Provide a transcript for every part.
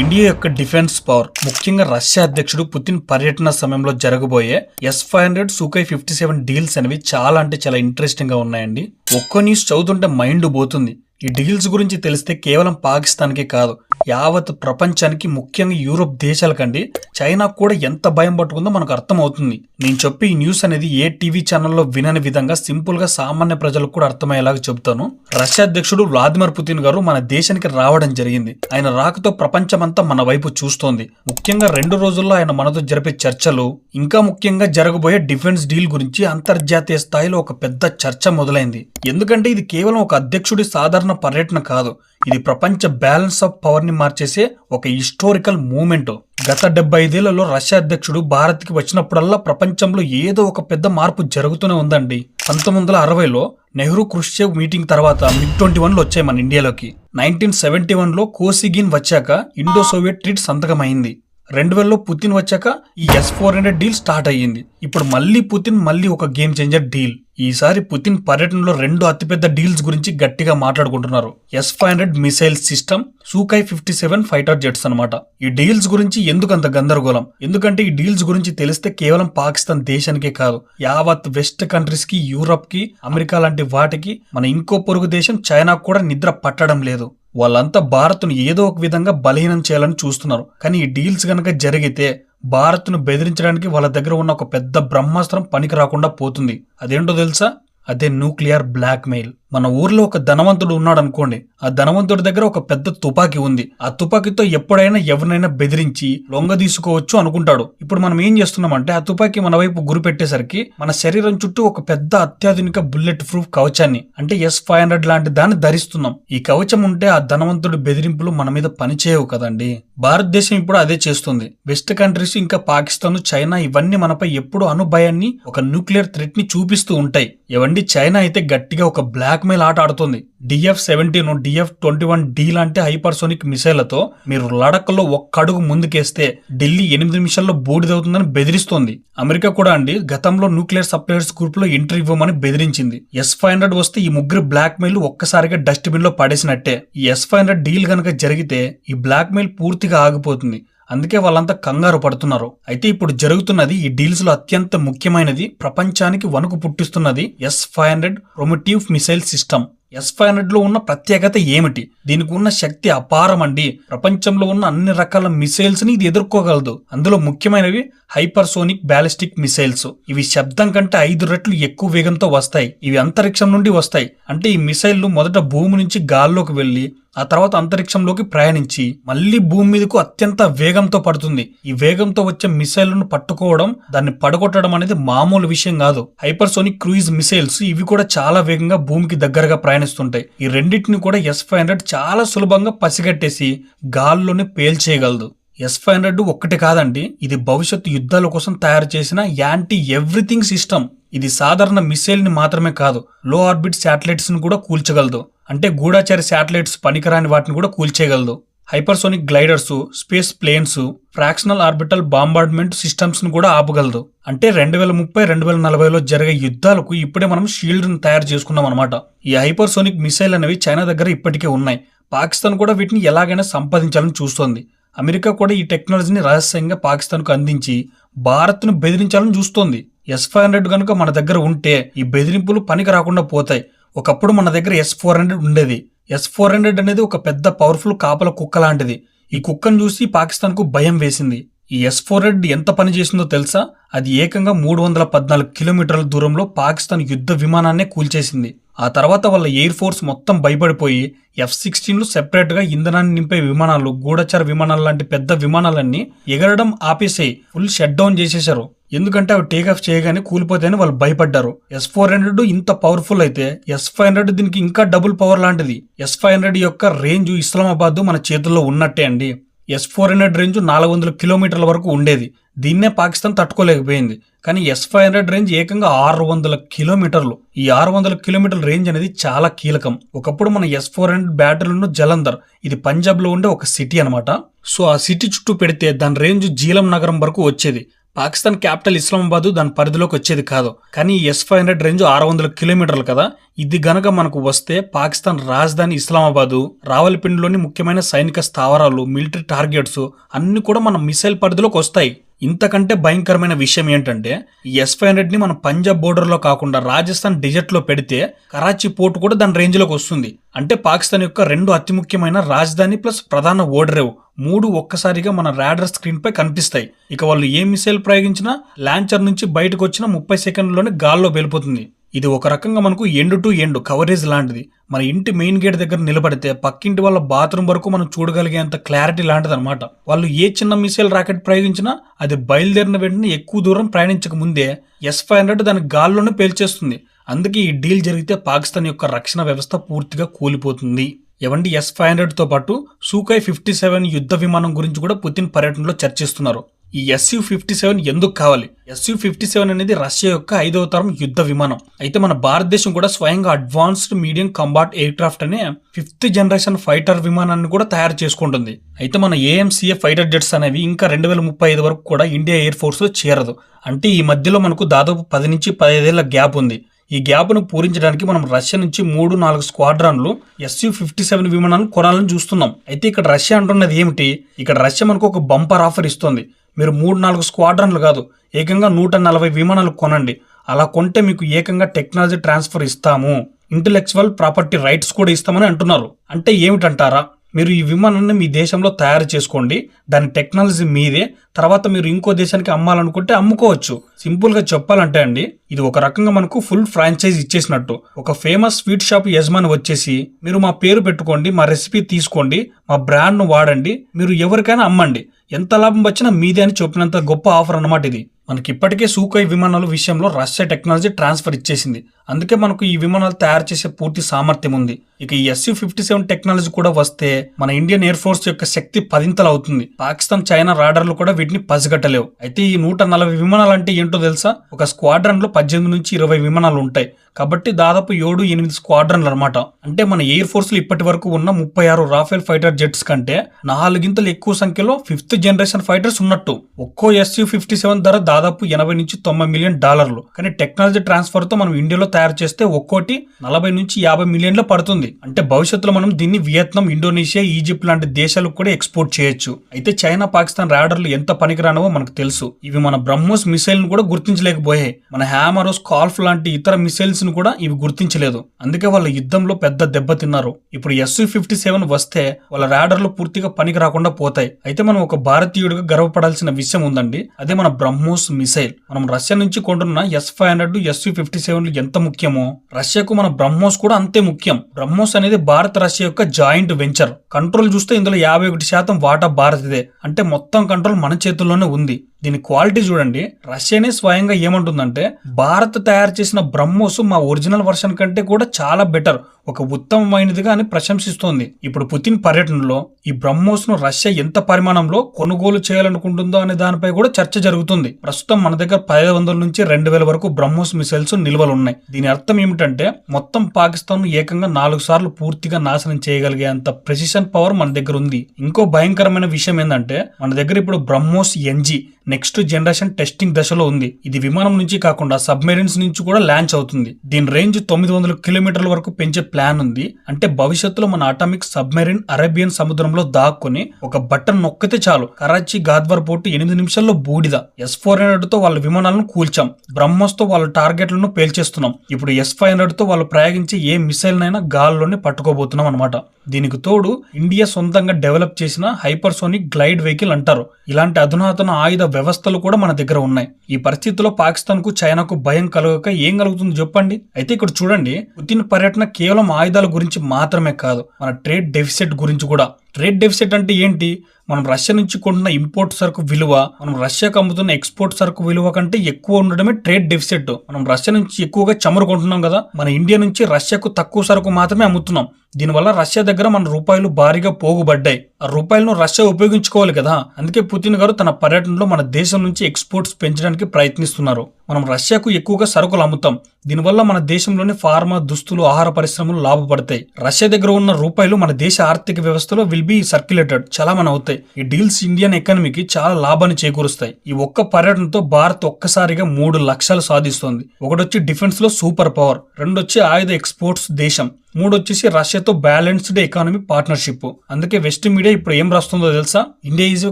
India యొక్క defence power ముఖ్యంగా Russia అధ్యక్షుడు పుతిన్ పర్యటన సమయంలో జరగబోయే S five hundred Sukhoi fifty seven deals అనేవి చాలా అంటే చాలా ఇంట్రెస్టింగ్గా ఉన్నాయండి. ఒక్కో న్యూస్ చదువుతుంటే మైండ్ పోతుంది. ఈ డీల్స్ గురించి తెలిస్తే కేవలం పాకిస్తాన్కే కాదు యావత్ ప్రపంచానికి ముఖ్యంగా యూరోప్ దేశాలకండి చైనా కూడా ఎంత భయం పట్టుకుందో మనకు అర్థమవుతుంది. నేను చెప్పి ఈ న్యూస్ అనేది ఏ టీవీ ఛానల్లో వినని విధంగా సింపుల్గా సామాన్య ప్రజలకు కూడా అర్థమయ్యేలాగా చెబుతాను. రష్యా అధ్యక్షుడు వ్లాదిమిర్ పుతిన్ గారు మన దేశానికి రావడం జరిగింది. ఆయన రాకతో ప్రపంచమంతా మన వైపు చూస్తోంది. ముఖ్యంగా రెండు రోజుల్లో ఆయన మనతో జరిపే చర్చలు ఇంకా ముఖ్యంగా జరగబోయే డిఫెన్స్ డీల్ గురించి అంతర్జాతీయ స్థాయిలో ఒక పెద్ద చర్చ మొదలైంది. ఎందుకంటే ఇది కేవలం ఒక అధ్యక్షుడి సాధారణ పర్యటన కాదు. ఇది ప్రపంచ బ్యాలెన్స్ ఆఫ్ పవర్ని మార్చేసే ఒక హిస్టోరికల్ మూమెంట్. గత డెబ్బై ఐదేళ్ళలో రష్యా అధ్యక్షుడు భారత్కి వచ్చినప్పుడల్లా ప్రపంచంలో ఏదో ఒక పెద్ద మార్పు జరుగుతూనే ఉందండి. పంతొమ్మిది వందల అరవైలో నెహ్రూ క్రుష్చేవ్ మీటింగ్ తర్వాత మిడ్ ట్వంటీ వన్లో వచ్చాయి మన ఇండియాలోకి. నైన్టీన్ సెవెంటీ వన్లో కోసిగిన్ వచ్చాక ఇండో సోవియట్ ట్రీట్ సంతకం అయింది రెండు వేలలో పుతిన్ వచ్చాక ఈ S four hundred deal start అయ్యింది. ఇప్పుడు మళ్ళీ పుతిన్ మళ్ళీ ఒక గేమ్ చేంజర్ డీల్ ఈసారి పుతిన్ పర్యటనలో రెండు అతిపెద్ద డీల్స్ గురించి గట్టిగా మాట్లాడుకుంటున్నారు. S five hundred missile system Sukhoi fifty seven fighter jets అనమాట ఈ డీల్స్ గురించి ఎందుకంత గందరగోళం? ఎందుకంటే ఈ డీల్స్ గురించి తెలిస్తే కేవలం పాకిస్తాన్ దేశానికే కాదు యావత్ వెస్ట్ కంట్రీస్కి యూరప్కి అమెరికా లాంటి వాటికి మన ఇంకో పొరుగు దేశం చైనా కూడా నిద్ర పట్టడం లేదు. వాళ్ళంతా భారత్ను ఏదో ఒక విధంగా బలహీనం చేయాలని చూస్తున్నారు. కానీ ఈ డీల్స్ కనుక జరిగితే భారత్ను బెదిరించడానికి వాళ్ళ దగ్గర ఉన్న ఒక పెద్ద బ్రహ్మాస్త్రం పనికి రాకుండా పోతుంది. అదేంటో తెలుసా? అదే న్యూక్లియర్ బ్లాక్మెయిల్. మన ఊర్లో ఒక ధనవంతుడు ఉన్నాడు అనుకోండి ఆ ధనవంతుడి దగ్గర ఒక పెద్ద తుపాకీ ఉంది. ఆ తుపాకీతో ఎప్పుడైనా ఎవరినైనా బెదిరించి లొంగ తీసుకోవచ్చు అనుకుంటాడు. ఇప్పుడు మనం ఏం చేస్తున్నామంటే ఆ తుపాకీ మన వైపు గురి పెట్టేసరికి మన శరీరం చుట్టూ ఒక పెద్ద అత్యాధునిక బుల్లెట్ ప్రూఫ్ కవచాన్ని అంటే ఎస్ ఫైవ్ హండ్రెడ్ లాంటి దాన్ని ధరిస్తున్నాం. ఈ కవచం ఉంటే ఆ ధనవంతుడి బెదిరింపులు మన మీద పనిచేయవు కదండి. భారతదేశం ఇప్పుడు అదే చేస్తుంది. వెస్ట్ కంట్రీస్ ఇంకా పాకిస్తాన్ చైనా ఇవన్నీ మనపై ఎప్పుడు అనుభయాన్ని ఒక న్యూక్లియర్ థ్రెట్ని చూపిస్తూ ఉంటాయి. ఇవండి చైనా అయితే గట్టిగా ఒక బ్లాక్ మెయిల్ ఆట ఆడుతుంది. DF seventeen DF twenty one D లాంటి హైపర్సోనిక్ మిసైళ్ళతో మీరు లడఖ్లో ఒక్క అడుగు ముందుకేస్తే ఢిల్లీ ఎనిమిది నిమిషాల్లో బూడిదవుతుందని బెదిరిస్తోంది. అమెరికా కూడా అండి గతంలో న్యూక్లియర్ సప్లయర్స్ గ్రూప్లో ఎంట్రీ ఇవ్వమని బెదిరించింది. ఎస్ ఫైవ్ హండ్రెడ్ వస్తే ఈ ముగ్గురు బ్లాక్ మెయిల్ ఒక్కసారిగా డస్ట్బిన్లో పడేసినట్టే. ఈ ఎస్ ఫైవ్ హండ్రెడ్ డీల్ కనుక జరిగితే ఈ బ్లాక్ మెయిల్ పూర్తిగా ఆగిపోతుంది. అందుకే వాళ్ళంతా కంగారు పడుతున్నారు. అయితే ఇప్పుడు జరుగుతున్నది ఈ డీల్స్లో అత్యంత ముఖ్యమైనది ప్రపంచానికి వణుకు పుట్టిస్తున్నది ఎస్ ఫైవ్ హండ్రెడ్ ప్రొమిటివ్ మిసైల్ సిస్టమ్ ఎస్ ఫైవ్ హండ్రెడ్లో ఉన్న ప్రత్యేకత ఏమిటి? దీనికి ఉన్న శక్తి అపారం అండి ప్రపంచంలో ఉన్న అన్ని రకాల మిసైల్స్ని ఇది ఎదుర్కోగలదు. అందులో ముఖ్యమైనవి హైపర్సోనిక్ బ్యాలిస్టిక్ మిసైల్స్ ఇవి శబ్దం కంటే ఐదు రెట్లు ఎక్కువ వేగంతో వస్తాయి. ఇవి అంతరిక్షం నుండి వస్తాయి. అంటే ఈ మిసైల్లు మొదట భూమి నుంచి గాల్లోకి వెళ్ళి ఆ తర్వాత అంతరిక్షంలోకి ప్రయాణించి మళ్ళీ భూమి మీదకు అత్యంత వేగంతో పడుతుంది. ఈ వేగంతో వచ్చే మిసైల్ను పట్టుకోవడం దాన్ని పడగొట్టడం అనేది మామూలు విషయం కాదు. హైపర్సోనిక్ క్రూయిజ్ మిసైల్స్ ఇవి కూడా చాలా వేగంగా భూమికి దగ్గరగా ప్రయాణిస్తుంటాయి. ఈ రెండింటిని కూడా ఎస్ ఫైవ్ హండ్రెడ్ చాలా సులభంగా పసిగట్టేసి గాల్లోనే పేల్చేయగలదు ఎస్ ఫైవ్ హండ్రెడ్ ఒక్కటి కాదండి ఇది భవిష్యత్తు యుద్ధాల కోసం తయారు చేసిన యాంటీ ఎవ్రీథింగ్ సిస్టమ్. ఇది సాధారణ మిసైల్ని మాత్రమే కాదు లో ఆర్బిట్ శాటిలైట్స్ను కూడా కూల్చగలదు. అంటే గూఢాచారి శాటిలైట్స్ పనికిరాని వాటిని కూడా కూల్చేయగలదు. Hypersonic gliders space planes fractional orbital bombardment సిస్టమ్స్ను కూడా ఆపగలదు. అంటే రెండు వేల ముప్పై రెండు వేల నలభైలో జరిగే యుద్ధాలకు ఇప్పుడే మనం షీల్డ్ను తయారు చేసుకున్నాం అనమాట ఈ హైపర్సోనిక్ మిసైల్ అనేవి చైనా దగ్గర ఇప్పటికే ఉన్నాయి. పాకిస్తాన్ కూడా వీటిని ఎలాగైనా సంపాదించాలని చూస్తోంది. అమెరికా కూడా ఈ టెక్నాలజీని రహస్యంగా పాకిస్తాన్కు అందించి భారత్ను బెదిరించాలని చూస్తోంది. ఎస్ ఫైవ్ హండ్రెడ్ కనుక మన దగ్గర ఉంటే ఈ బెదిరింపులు పనికి రాకుండా పోతాయి. ఒకప్పుడు మన దగ్గర ఎస్ ఫోర్ హండ్రెడ్ ఉండేది. ఎస్ ఫోర్ హండ్రెడ్ అనేది ఒక పెద్ద పవర్ఫుల్ కాపల కుక్క లాంటిది. ఈ కుక్కను చూసి పాకిస్తాన్కు భయం వేసింది. ఈ ఎస్ ఫోర్ హండ్రెడ్ ఎంత పని చేసిందో తెలుసా? అది ఏకంగా మూడు వందల పద్నాలుగు కిలోమీటర్ల దూరంలో పాకిస్తాన్ యుద్ధ విమానాన్నే కూల్చేసింది. ఆ తర్వాత వాళ్ళ ఎయిర్ ఫోర్స్ మొత్తం భయపడిపోయి ఎఫ్ సిక్స్టీన్లు సెపరేట్గా ఇంధనాన్ని నింపే విమానాలు గూఢచార విమానాలు లాంటి పెద్ద విమానాలన్నీ ఎగరడం ఆపేసేయి. ఫుల్ షట్ డౌన్ చేసేశారు. ఎందుకంటే అవి టేక్ ఆఫ్ చేయగానే కూలిపోతాయని వాళ్ళు భయపడ్డారు. ఎస్ ఫోర్ హండ్రెడ్ ఇంత పవర్ఫుల్ అయితే ఎస్ ఫైవ్ హండ్రెడ్ దీనికి ఇంకా డబుల్ పవర్ లాంటిది. ఎస్ ఫైవ్ హండ్రెడ్ యొక్క రేంజ్ ఇస్లామాబాద్ మన చేతుల్లో ఉన్నట్టే అండి. ఎస్ ఫోర్ హండ్రెడ్ రేంజ్ నాలుగు వందల కిలోమీటర్ల వరకు ఉండేది. దీన్నే పాకిస్తాన్ తట్టుకోలేకపోయింది. కానీ ఎస్ ఫైవ్ హండ్రెడ్ రేంజ్ ఏకంగా ఆరు వందల కిలోమీటర్లు. ఈ ఆరు వందల కిలోమీటర్ల రేంజ్ అనేది చాలా కీలకం. ఒకప్పుడు మన ఎస్ ఫోర్ హండ్రెడ్ బ్యాటరీలను జలంధర్ ఇది పంజాబ్లో ఉండే ఒక సిటీ అనమాట సో ఆ సిటీ చుట్టూ పెడితే దాని రేంజ్ జీలం నగరం వరకు వచ్చేది. పాకిస్తాన్ క్యాపిటల్ ఇస్లామాబాద్ దాని పరిధిలోకి వచ్చేది కాదు. కానీ ఎస్ ఫైవ్ హండ్రెడ్ రేంజ్ ఆరు వందల కిలోమీటర్లు కదా. ఇది గనక మనకు వస్తే పాకిస్తాన్ రాజధాని ఇస్లామాబాదు రావల్పిండిలోని ముఖ్యమైన సైనిక స్థావరాలు మిలిటరీ టార్గెట్స్ అన్ని కూడా మన మిసైల్ పరిధిలోకి వస్తాయి. ఇంతకంటే భయంకరమైన విషయం ఏంటంటే ఈ ఎస్ ఫైవ్ హండ్రెడ్ని మన పంజాబ్ బోర్డర్లో కాకుండా రాజస్థాన్ డిజర్ట్లో పెడితే కరాచీ పోర్ట్ కూడా దాని రేంజ్లోకి వస్తుంది. అంటే పాకిస్తాన్ యొక్క రెండు అతి ముఖ్యమైన రాజధాని ప్లస్ ప్రధాన ఓడరేవు మూడు ఒక్కసారిగా మన రాడర్ స్క్రీన్ పై కనిపిస్తాయి. ఇక వాళ్ళు ఏ మిసైల్ ప్రయోగించినా లాంచర్ నుంచి బయటకు వచ్చిన ముప్పై సెకండ్లోనే గాల్లో వెళ్ళిపోతుంది ఇది ఒక రకంగా మనకు ఎండ్ టు ఎండ్ కవరేజ్ లాంటిది. మన ఇంటి మెయిన్ గేట్ దగ్గర నిలబడితే పక్కింటి వాళ్ళ బాత్రూమ్ వరకు మనం చూడగలిగేంత క్లారిటీ లాంటిది అనమాట వాళ్ళు ఏ చిన్న మిసైల్ రాకెట్ ప్రయోగించినా అది బయలుదేరిన వెంటనే ఎక్కువ దూరం ప్రయాణించక ముందే ఎస్ ఫైవ్ హండ్రెడ్ దాని గాల్లోనే పేల్చేస్తుంది. అందుకే ఈ డీల్ జరిగితే పాకిస్తాన్ యొక్క రక్షణ వ్యవస్థ పూర్తిగా కూలిపోతుంది. ఎవండి ఎస్ ఫైవ్ హండ్రెడ్తో పాటు సూకై ఫిఫ్టీ సెవెన్ యుద్ధ విమానం గురించి కూడా పుతిన్ పర్యటనలో చర్చిస్తున్నారు. ఈ ఎస్యు ఫిఫ్టీ సెవెన్ ఎందుకు కావాలి? ఎస్యు ఫిఫ్టీ సెవెన్ అనేది రష్యా యొక్క ఐదవ తరం యుద్ధ విమానం. అయితే మన భారతదేశం కూడా స్వయంగా advanced medium combat aircraft అనే ఫిఫ్త్ జనరేషన్ ఫైటర్ విమానాన్ని కూడా తయారు చేసుకుంటుంది. అయితే మన ఏఎంసీఏ ఫైటర్ జెట్స్ అనేవి ఇంకా రెండు వేల ముప్పై ఐదు వరకు కూడా ఇండియా ఎయిర్ ఫోర్స్లో చేరదు. అంటే ఈ మధ్యలో మనకు దాదాపు పది నుంచి పదిహేదేళ్ళ గ్యాప్ ఉంది. ఈ గ్యాప్ను పూరించడానికి మనం రష్యా నుంచి మూడు నాలుగు స్క్వాడ్రాన్లు ఎస్యూ ఫిఫ్టీ సెవెన్ విమానాలను కొనాలని చూస్తున్నాం. అయితే ఇక్కడ రష్యా అంటున్నది ఏమిటి? ఇక్కడ రష్యా మనకు ఒక బంపర్ ఆఫర్ ఇస్తుంది. మీరు మూడు నాలుగు స్క్వాడ్రన్లు కాదు ఏకంగా నూట నలభై విమానాలు కొనండి. అలా కొంటే మీకు ఏకంగా టెక్నాలజీ ట్రాన్స్ఫర్ ఇస్తాము. ఇంటలెక్చువల్ ప్రాపర్టీ రైట్స్ కూడా ఇస్తామని అంటున్నారు. అంటే ఏమిటంటారా? మీరు ఈ విమానాన్ని మీ దేశంలో తయారు చేసుకోండి. దాని టెక్నాలజీ మీదే. తర్వాత మీరు ఇంకో దేశానికి అమ్మాలనుకుంటే అమ్ముకోవచ్చు. సింపుల్గా చెప్పాలంటే అండి ఇది ఒక రకంగా మనకు ఫుల్ ఫ్రాంచైజ్ ఇచ్చేసినట్టు. ఒక ఫేమస్ స్వీట్ షాప్ యజమాని వచ్చేసి మీరు మా పేరు పెట్టుకోండి మా రెసిపీ తీసుకోండి మా బ్రాండ్ను వాడండి మీరు ఎవరికైనా అమ్మండి. ఎంత లాభం వచ్చినా మీదే అని చెప్పినంత గొప్ప ఆఫర్ అన్నమాట ఇది. మనకి ఇప్పటికే సూకై విమానాల విషయంలో రష్యా టెక్నాలజీ ట్రాన్స్ఫర్ ఇచ్చేసింది. అందుకే మనకు ఈ విమానాలు తయారు చేసే పూర్తి సామర్థ్యం ఉంది. ఇక ఈ ఎస్యూ ఫిఫ్టీ సెవెన్ టెక్నాలజీ కూడా వస్తే మన ఇండియన్ ఎయిర్ ఫోర్స్ యొక్క శక్తి పదింతలు అవుతుంది పాకిస్తాన్ చైనా రాడర్లు కూడా వీటిని పసిగట్టలేవు. అయితే ఈ నూట నలభై విమానాలు అంటే ఏంటో తెలుసా? ఒక స్క్వాడ్రన్లో పద్దెనిమిది నుంచి ఇరవై విమానాలు ఉంటాయి కాబట్టి దాదాపు ఏడు ఎనిమిది స్క్వాడ్రన్లు అనమాట అంటే మన ఎయిర్ ఫోర్స్లో ఇప్పటి వరకు ఉన్న ముప్పై ఆరు రాఫెల్ ఫైటర్ జెట్స్ కంటే నాలుగింతలు ఎక్కువ సంఖ్యలో ఫిఫ్త్ జనరేషన్ ఫైటర్స్ ఉన్నట్టు. ఒక్కో ఎస్యూ ఫిఫ్టీ సెవెన్ ధర దాదాపు ఎనభై నుంచి తొంభై మిలియన్ డాలర్లు. కానీ టెక్నాలజీ ట్రాన్స్ఫర్తో మనం ఇండియాలో తయారు చేస్తే ఒక్కోటి నలభై నుంచి యాభై మిలియన్లు పడుతుంది. అంటే భవిష్యత్తులో మనం దీన్ని వియత్నాం ఇండోనేషియా ఈజిప్ట్ లాంటి దేశాలకు కూడా ఎక్స్పోర్ట్ చేయొచ్చు. అయితే చైనా పాకిస్తాన్ రాడర్లు ఎంత పనికిరానవో మనకు తెలుసు. ఇవి మన బ్రహ్మోస్ మిసైల్ను కూడా గుర్తించలేకపోయాయి. మన హ్యామరోస్ కాల్ఫ్ లాంటి ఇతర మిసైల్స్ను కూడా ఇవి గుర్తించలేదు. అందుకే వాళ్ళ యుద్ధంలో పెద్ద దెబ్బతిన్నారు ఇప్పుడు ఎస్యూ ఫిఫ్టీ సెవెన్ వస్తే వాళ్ళ రాడర్లు పూర్తిగా పనికి రాకుండా పోతాయి. అయితే మనం ఒక భారతీయుడిగా గర్వపడాల్సిన విషయం ఉందండి. అదే మన బ్రహ్మోస్ మిసైల్. మనం రష్యా నుంచి కొంటున్న S five hundred S U fifty seven ఎంత ముఖ్యమో రష్యాకు మన బ్రహ్మోస్ కూడా అంతే ముఖ్యం. బ్రహ్మోస్ అనేది భారత రష్యా యొక్క జాయింట్ వెంచర్. కంట్రోల్ చూస్తే ఇందులో యాభై ఒకటి శాతం వాటా భారత్దే. అంటే మొత్తం కంట్రోల్ మన చేతుల్లోనే ఉంది. దీని క్వాలిటీ చూడండి. రష్యానే స్వయంగా ఏమంటుందంటే భారత్ తయారు చేసిన బ్రహ్మోస్ మా ఒరిజినల్ వర్షన్ కంటే కూడా చాలా బెటర్ ఒక ఉత్తమమైనదిగా అని ప్రశంసిస్తోంది. ఇప్పుడు పుతిన్ పర్యటనలో ఈ బ్రహ్మోస్ను రష్యా ఎంత పరిమాణంలో కొనుగోలు చేయాలనుకుంటుందో అనే దానిపై కూడా చర్చ జరుగుతుంది. ప్రస్తుతం మన దగ్గర పదిహేను వందల నుంచి రెండు వేల వరకు బ్రహ్మోస్ మిసైల్స్ నిల్వలు ఉన్నాయి. దీని అర్థం ఏమిటంటే మొత్తం పాకిస్తాన్ ఏకంగా నాలుగు సార్లు పూర్తిగా నాశనం చేయగలిగే అంత ప్రెసిషన్ పవర్ మన దగ్గర ఉంది. ఇంకో భయంకరమైన విషయం ఏంటంటే మన దగ్గర ఇప్పుడు BrahMos NG next generation testing దశలో ఉంది. ఇది విమానం నుంచి కాకుండా సబ్మెరీన్స్ నుంచి కూడా లాంచ్ అవుతుంది. దీని రేంజ్ తొమ్మిది వందల కిలోమీటర్ల వరకు పెంచే ప్లాన్ ఉంది. అంటే భవిష్యత్తులో మన అటామిక్ సబ్మెరీన్ అరేబియన్ సముద్రంలో దాక్కుని ఒక బటన్ నొక్కితే చాలు. కరాచీ గాద్వర్ పోర్టు ఎనిమిది నిమిషాల్లో బూడిద. ఎస్ ఫోర్ హండ్రెడ్తో వాళ్ళ విమానాలను కూల్చాం. బ్రహ్మోస్తో వాళ్ళ టార్గెట్లను పేల్చేస్తున్నాం. ఇప్పుడు ఎస్ ఫైవ్ హండ్రెడ్తో వాళ్ళు ప్రయోగించే ఏ మిసైల్ నైనా గాల్లోనే పట్టుకోబోతున్నాం అనమాట దీనికి తోడు ఇండియా సొంతంగా డెవలప్ చేసిన హైపర్సోనిక్ గ్లైడ్ వెహికల్ అంటారు. ఇలాంటి అధునాతన ఆయుధ వ్యవస్థలు కూడా మన దగ్గర ఉన్నాయి. ఈ పరిస్థితుల్లో పాకిస్తాన్కు చైనాకు భయం కలగక ఏం కలుగుతుంది చెప్పండి? అయితే ఇక్కడ చూడండి పుతిన్ పర్యటన కేవలం ఆయుధాల గురించి మాత్రమే కాదు మన ట్రేడ్ డెఫిసిట్ గురించి కూడా. ట్రేడ్ డెఫిసిట్ అంటే ఏంటి? మనం రష్యా నుంచి కొంటున్న ఇంపోర్ట్ సరుకు విలువ మనం రష్యాకు అమ్ముతున్న ఎక్స్పోర్ట్ సరుకు విలువ కంటే ఎక్కువ ఉండడమే ట్రేడ్ డెఫిసిట్. మనం రష్యా నుంచి ఎక్కువగా చమురు కొంటున్నాం కదా మన ఇండియా నుంచి రష్యాకు తక్కువ సరుకు మాత్రమే అమ్ముతున్నాం. దీనివల్ల రష్యా దగ్గర మన రూపాయలు భారీగా పోగుబడ్డాయి. ఆ రూపాయలను రష్యా ఉపయోగించుకోవాలి కదా. అందుకే పుతిన్ గారు తన పర్యటనలో మన దేశం నుంచి ఎక్స్పోర్ట్స్ పెంచడానికి ప్రయత్నిస్తున్నారు. మనం రష్యాకు ఎక్కువగా సరుకులు అమ్ముతాం. దీనివల్ల మన దేశంలోని ఫార్మా దుస్తులు ఆహార పరిశ్రమలు లాభపడతాయి. రష్యా దగ్గర ఉన్న రూపాయలు మన దేశ ఆర్థిక వ్యవస్థలో విల్ బి సర్క్యులేటెడ్ చాలా మన అవుతాయి. ఈ డీల్స్ ఇండియన్ ఎకానమీకి చాలా లాభాన్ని చేకూరుస్తాయి. ఈ ఒక్క పర్యటనతో భారత్ ఒక్కసారిగా మూడు లక్షలు సాధిస్తోంది. ఒకటొచ్చి డిఫెన్స్లో సూపర్ పవర్ రెండొచ్చి ఆయుధ ఎక్స్పోర్ట్స్ దేశం మూడు వచ్చేసి రష్యాతో బ్యాలెన్స్డ్ ఎకానమీ పార్ట్నర్షిప్ అందుకే వెస్ట్ మీడియా ఇప్పుడు ఏం రాస్తుందో తెలుసా? India is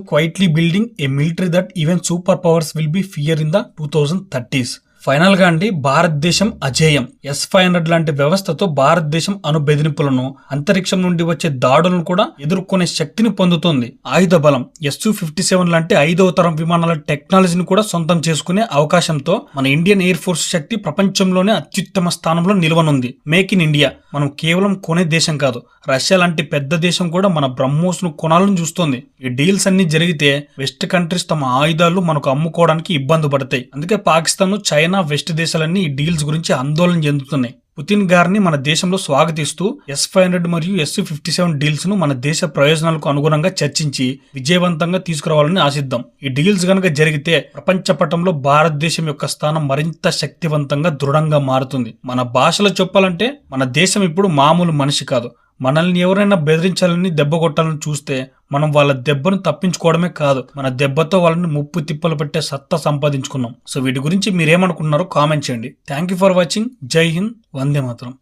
quietly building a military that even super powers will be fear in the two thousand thirties ఫైనల్గా అండి భారతదేశం అజేయం. ఎస్ ఫైవ్ హండ్రెడ్ లాంటి వ్యవస్థతో భారతదేశం అణు బెదిరింపులను అంతరిక్షం నుండి వచ్చే దాడులను కూడా ఎదుర్కొనే శక్తిని పొందుతుంది. ఆయుధ బలం ఎస్ ఫిఫ్టీ సెవెన్ లాంటి ఐదవ తరం విమానాల టెక్నాలజీని కూడా సొంతం చేసుకునే అవకాశంతో మన ఇండియన్ ఎయిర్ ఫోర్స్ శక్తి ప్రపంచంలోనే అత్యుత్తమ స్థానంలో నిలవనుంది. మేక్ ఇన్ ఇండియా మనం కేవలం కొనే దేశం కాదు రష్యా లాంటి పెద్ద దేశం కూడా మన బ్రహ్మోస్ను కొనాలని చూస్తోంది. ఈ డీల్స్ అన్ని జరిగితే వెస్ట్ కంట్రీస్ తమ ఆయుధాలు మనకు అమ్ముకోవడానికి ఇబ్బంది పడతాయి. అందుకే పాకిస్తాన్ చైనా చైనా వెస్ట్ దేశాలన్నీ ఈ డీల్స్ గురించి ఆందోళన చెందుతున్నాయి. పుతిన్ గారిని మన దేశంలో స్వాగతిస్తూ ఎస్ ఫైవ్ హండ్రెడ్ మరియు ఎస్ ఫిఫ్టీ సెవెన్ డీల్స్ను మన దేశ ప్రయోజనాలకు అనుగుణంగా చర్చించి విజయవంతంగా తీసుకురావాలని ఆశిద్దాం. ఈ డీల్స్ గనక జరిగితే ప్రపంచ పటంలో భారతదేశం యొక్క స్థానం మరింత శక్తివంతంగా దృఢంగా మారుతుంది. మన భాషలో చెప్పాలంటే మన దేశం ఇప్పుడు మామూలు మనిషి కాదు. మనల్ని ఎవరైనా బెదిరించాలని దెబ్బ కొట్టాలని చూస్తే మనం వాళ్ళ దెబ్బను తప్పించుకోవడమే కాదు మన దెబ్బతో వాళ్ళని ముప్పు తిప్పలు పెట్టే సత్తా సంపాదించుకున్నాం. సో వీటి గురించి మీరేమనుకున్నారో కామెంట్ చేయండి. Thank you for watching Jai Hind. వందే మాత్రం.